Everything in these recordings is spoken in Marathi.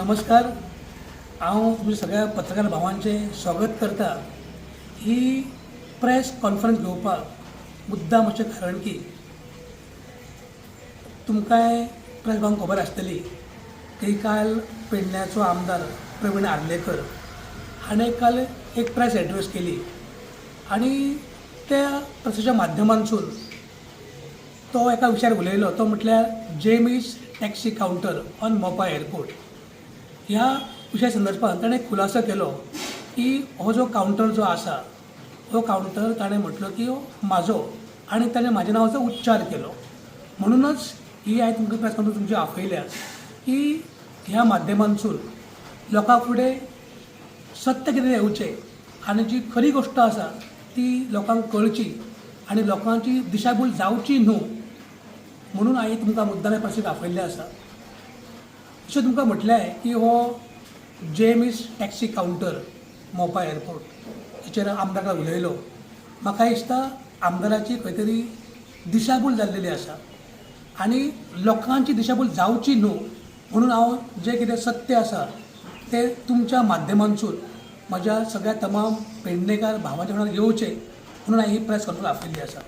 नमस्कार. हांव तुमच्या सगळ्या पत्रकार भावांचे स्वागत करता. ही प्रेस कॉन्फरन्स घेवपाक मुद्दाम अशें कारण की तुमकांय प्रेस भावांक खबर आसतली की काल पेडण्याचो आमदार प्रवीण आर्लेकर हाणें काल एक प्रेस एड्रेस केली आनी त्या प्रेसाच्या माध्यमांतसून तो एका विशयार उलयलो. तो म्हटल्यार जेमीस taxi counter on Mopa airport ह्या विशय संदर्भात ताणें खुलासो केलो की हो जो कावंटर जो आसा हो कावंटर ताणें म्हटलो की हो म्हाजो आनी ताणें म्हाज्या नांवाचो उच्चार केलो. म्हणूनच ही हांवें तुमकां प्रेस कॉन्फरन्स तुमची आफयल्या की ह्या माध्यमांतसून लोकां फुडें सत्य कितें येवचें आनी जी खरी गोश्ट आसा ती लोकांक कळची आनी लोकांची दिशाभूल जावची न्हू म्हणून हांवें तुमकां मुद्दाम हे पासून आपयल्लें आसा. अशें तुमकां म्हटलें की हो जेमीस टॅक्सी कावंटर मोपा एअरपोर्ट हेचेर आमदाराक उलयलो. म्हाका दिसता आमदाराची खंय तरी दिशाभूल जाल्लेली आसा. आनी लोकांची दिशाभूल जावची न्हू म्हणून हांव जें कितें सत्य आसा तें तुमच्या माध्यमांतसून म्हज्या सगळ्या तमाम पेडणेकार भावाच्या वांगडा येवचें म्हणून हांवें ही प्रेस कॉन्फरन्स आपयल्ली आसा.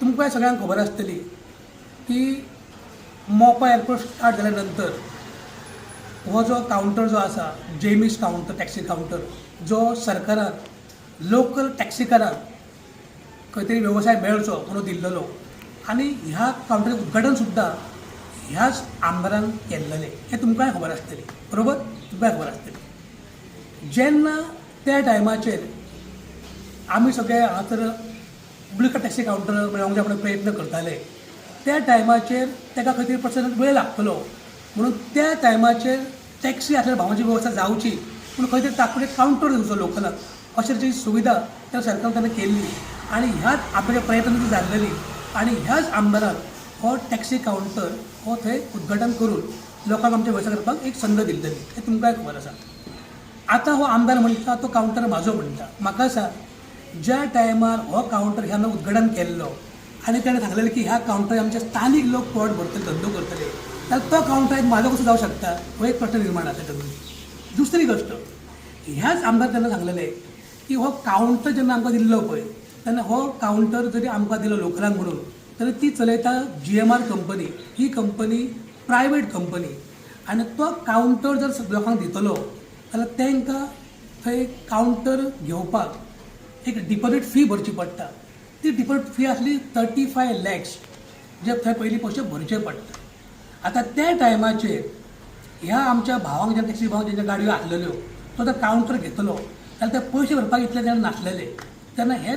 तुमकां सगळ्यांक खबर आसतली की मोपा एअरपोर्ट स्टार्ट जाल्या नंतर हो जो कावंटर जो आसा जेमीस कावंटर टॅक्सी कावंटर जो सरकारान लोकल टॅक्सीकारांक खंय तरी वेवसाय मेळचो म्हणून दिल्लो. आनी ह्या कावंटराचें उद्घाटन सुद्दां ह्याच आमदारान केल्लेलें हें तुमकांय खबर आसतली बरोबर? तुमकांय खबर आसतली जेन्ना त्या टायमाचेर आमी सगळे हांगा तर पब्लीक टॅक्सी कावंटर जाय म्हणून प्रयत्न करताले त्या टायमाचेर ताका खंय तरी पर्सनल वेळ लागतलो. म्हणून त्या टायमाचेर टॅक्सी आसल्या भावांची वेवस्था जावची पूण खंय तरी ताकून कावंटर दिवचो लोकलाक अशी जी सुविधा त्या सरकारान तेन्ना केल्ली आनी ह्याच आपले प्रयत्न जाल्लेली आनी ह्याच आमदारान हो टॅक्सी कावंटर हो थंय उद्घाटन करून लोकांक आमच्या वेवस्था करपाक एक संद दिल्ली हें तुमकांय खबर आसा. आतां हो आमदार म्हणटा तो कावंटर म्हाजो म्हणटा. म्हाका सांग ज्या टायमार हो कावंटर ह्या उद्घाटन केल्लो आनी ताणें सांगलेलें की ह्या कावंटर आमचे स्थानीक लोक पोट भरतले धंदो करतले. जाल्यार तो कावंटर म्हाजो कसो जावं शकता हो एक प्रश्न निर्माण जाता तातूंत दुसरी गोश्ट ह्याच आमदार तेन्ना सांगलेलें की हो कावंटर जेन्ना आमकां दिल्लो पळय तेन्ना हो कावंटर जरी आमकां दिलो लोकलांक म्हणून तरी ती चलयता जी एम आर कंपनी ही कंपनी प्रायवेट कंपनी आनी तो कावंटर जर लोकांक दितलो जाल्यार तांकां थंय कावंटर घेवपाक एक डिपॉझिट फी भरची पडटा. ती डिपॉझिट फी आसली थर्टी फाय लॅक्स जे थंय पयलीं पयशे भरचे पडटा आतां त्या टायमाचेर ह्या आमच्या भावांक जेन्ना टॅक्सी भावांक जेन्ना गाडयो आसलेल्यो तो जर कावंटर घेतलो. जाल्यार ते पयशे भरपाक इतले तेन्ना नासलेले. तेन्ना हे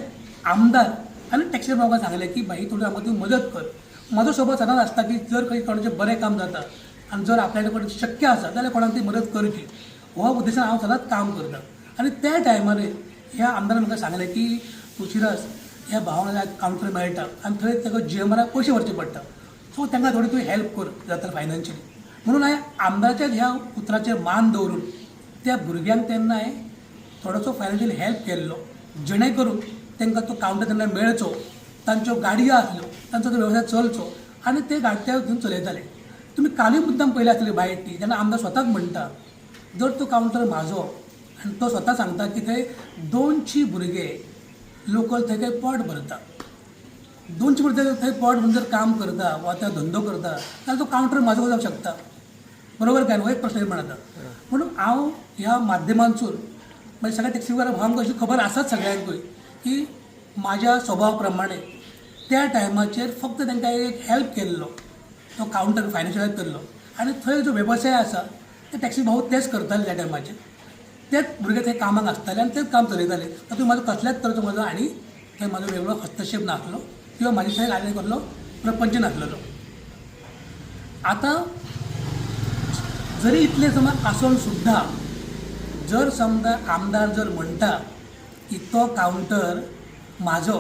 आमदार आनी टॅक्सी भावांक सांगलें की भाई थोडी आमकां तूं मदत कर. म्हजो सोबत सदांच आसता की जर खंय कोणाचें बरें काम जाता आनी जर आपल्या कडेन शक्य आसा जाल्यार कोणाक ती मदत करची हो उद्देशान हांव सदांच काम करता. आनी त्या टायमार ह्या आमदारान म्हाका सांगलें की तुळशीदास ह्या भावना कावंटर मेळटा आनी थंय ताका जी पयशे भरचे पडटा सो तांकां थोडी तुवें हेल्प कर. जाता फायनान्शियली म्हणून हांवें आमदाराच्या ह्या उतराचेर मान दवरून त्या भुरग्यांक तेन्ना हांवें थोडोसो फायनान्शियल हेल्प केल्लो. जेणे करून तांकां तो कावंटर तेन्ना मेळचो तांच्यो गाडयो आसल्यो तांचो तो वेवसाय चलचो आनी ते गाडटे घेवन चलयताले तुमी कालूय मुद्दाम पयले आसले बायट ती जेन्ना आमदार स्वताक म्हणटा जर तो कावंटर म्हाजो आनी तो स्वता सांगता की थंय दोनशी भुरगे लोकल थंय थंय पोट भरता. दोनशे भुरगे थंय पोट म्हणून जर काम करता वा त्या धंदो करता जाल्यार तो कावंटर म्हाजो जावंक शकता. बरोबर काय? न्हू? एक प्रश्न निर्माण जाता म्हणून हांव ह्या माध्यमांतसून म्हणजे सगळ्या टॅक्सीवाला आमकां अशी खबर आसात सगळ्यांकूय की म्हाज्या स्वभाव प्रमाणे त्या टायमाचेर फक्त तांकां एक हेल्प केल्लो. तो कावंटर फायनान्शियल हेल्प केल्लो. आनी थंय जो वेवसाय आसा ते टॅक्सी भाऊ तेच करताले त्या टायमाचेर तेच भुरगे थंय कामाक आसताले आनी तेच काम चलयताले तातूंत म्हाजो कसल्याच तरेचो म्हजो आनी थंय म्हाजो वेगळो हस्तक्षेप नासलो किंवा म्हाजे थंय आनी कसलो प्रपंच नासलेलो आतां जरी इतले समज आसून सुद्दां जर समजा आमदार जर म्हणटा की तो कावंटर म्हाजो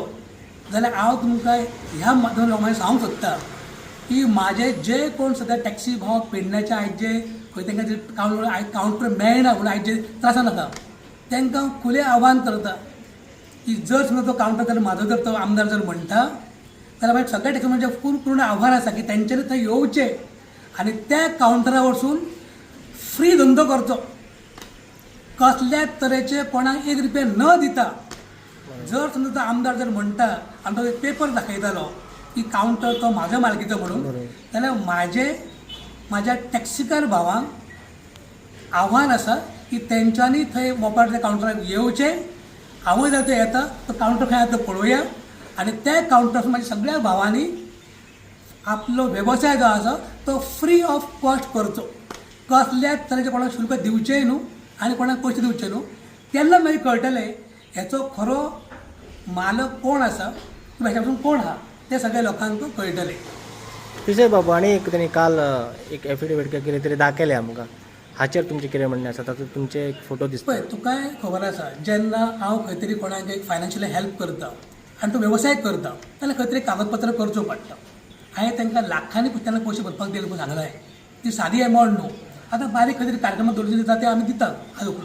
जाल्यार हांव तुमकां ह्या माध्यमांतल्यान सांगूंक सोदता की म्हाजे जे कोण सद्या टॅक्सी भाव पेडण्याचे आयज जे खंय तांकां जे कावंटर आयज कावंटर मेळना म्हणून आयज जे त्रासान आसा तांकां खुलें आव्हान करता की जर समजा तो कावंटर जर म्हाजो जर तो आमदार जर म्हणटा जाल्यार मागीर सगळ्या टॅक्सी म्हणजे पूर्ण पूर्ण आव्हान आसा की तेंच्यांनी थंय येवचें आनी त्या कावंटरा वचून फ्री धंदो करचो कसल्याच तरेचे कोणाक एक रुपया न दिता जर समजा तो आमदार जर म्हणटा आनी तो एक पेपर दाखयतालो की कावंटर तो म्हाजो मालकीचो म्हणून. जाल्यार म्हाजे माझ्या टॅक्सीकार भावांक आव्हान आसा की तेंच्यांनी थंय मोपार त्या कावंटराक येवचें हांवूय जर ते येता तो कावंटर खंय आसा तो पळोवया आनी त्या कावंटर म्हाज्या सगळ्या भावांनी आपलो वेवसाय जो आसा तो फ्री ऑफ कॉस्ट करचो कसल्याच तरेचे कोणाक शुल्क दिवचें न्हू आनी कोणाक पयशे दिवचे न्हू तेन्ना मागीर म्हणजे कळटलें हेचो खरो मालक कोण आसा किंवा हेच्या पासून कोण आहा ते सगळ्या लोकांक कळटलें विजय बाबू आनी एक तेणी काल एक एफिडेविट कितें तरी दाखयलें आमकां हाचेर तुमचें कितें म्हणणें आसा तातूंत तुमचे एक फोटो दिसता पळय तुकाय खबर आसा जेन्ना हांव खंय तरी कोणाक एक फायनान्शियली हेल्प करता आनी तो वेवसाय करता जाल्यार खंय तरी कागदपत्र करचो पडटा हांवें तांकां लाखांनी तेन्ना पयशे भरपाक दिले म्हूण सांगलां ती सादी एमावंट न्हू. आतां बारीक खंय तरी कार्यक्रमाक दवरचे दिता ते आमी दितात हालूक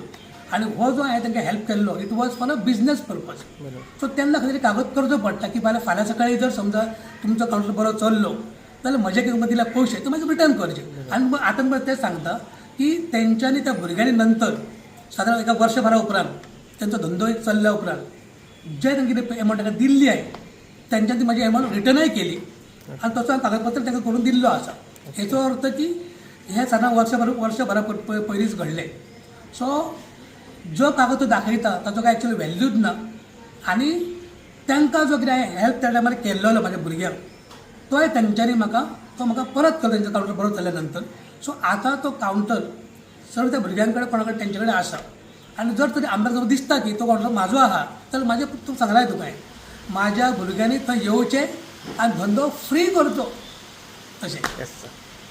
आनी हो जो हांवें तांकां हेल्प केल्लो it was for a business purpose so तेन्ना खंय तरी कागद करचो पडटा की फाल्यां फाल्यां सकाळी जर समजा तुमचो कावंटर बरो चल्लो जाल्यार म्हजे किंमत दिल्या पयशे ते मागीर रिटर्न करचे मग आतां मग ते सांगता की तेंच्यांनी त्या भुरग्यांनी नंतर सादारण एका वर्षभरा उपरांत तेंचो धंदो एक चल्ल्या उपरांत जे तांकां कितें एमावंट तांकां दिल्ली आहे तेंच्यांनी ती म्हजी एमावंट रिटर्नय केली. आनी तसो हांव कागदपत्र तांकां करून दिल्लो आसा हेचो अर्थ की हें सादारण वर्षभर वर्षभरा पयलींच घडलें. सो जो कागद तो दाखयता ताचो काय एक्चुअली व्हॅल्यूच ना. आनी तांकां जो कितें हांवें हेल्प त्या टायमार केल्लो म्हाज्या भुरग्यांक तोय तेंच्यांनी म्हाका तो म्हाका परत केलो तेंचो कावंटर बरो जाल्या नंतर सो आतां तो कावंटर सर त्या भुरग्यां कडेन कोणा कडेन तेंचे कडेन आसा आनी जर तरी आमकां जर दिसता की तो कावंटर म्हाजो आहा जाल्यार म्हाजें तूं सांगलाय तुका म्हाज्या भुरग्यांनी थंय येवचें आनी धंदो फ्री करचो तशें येस सर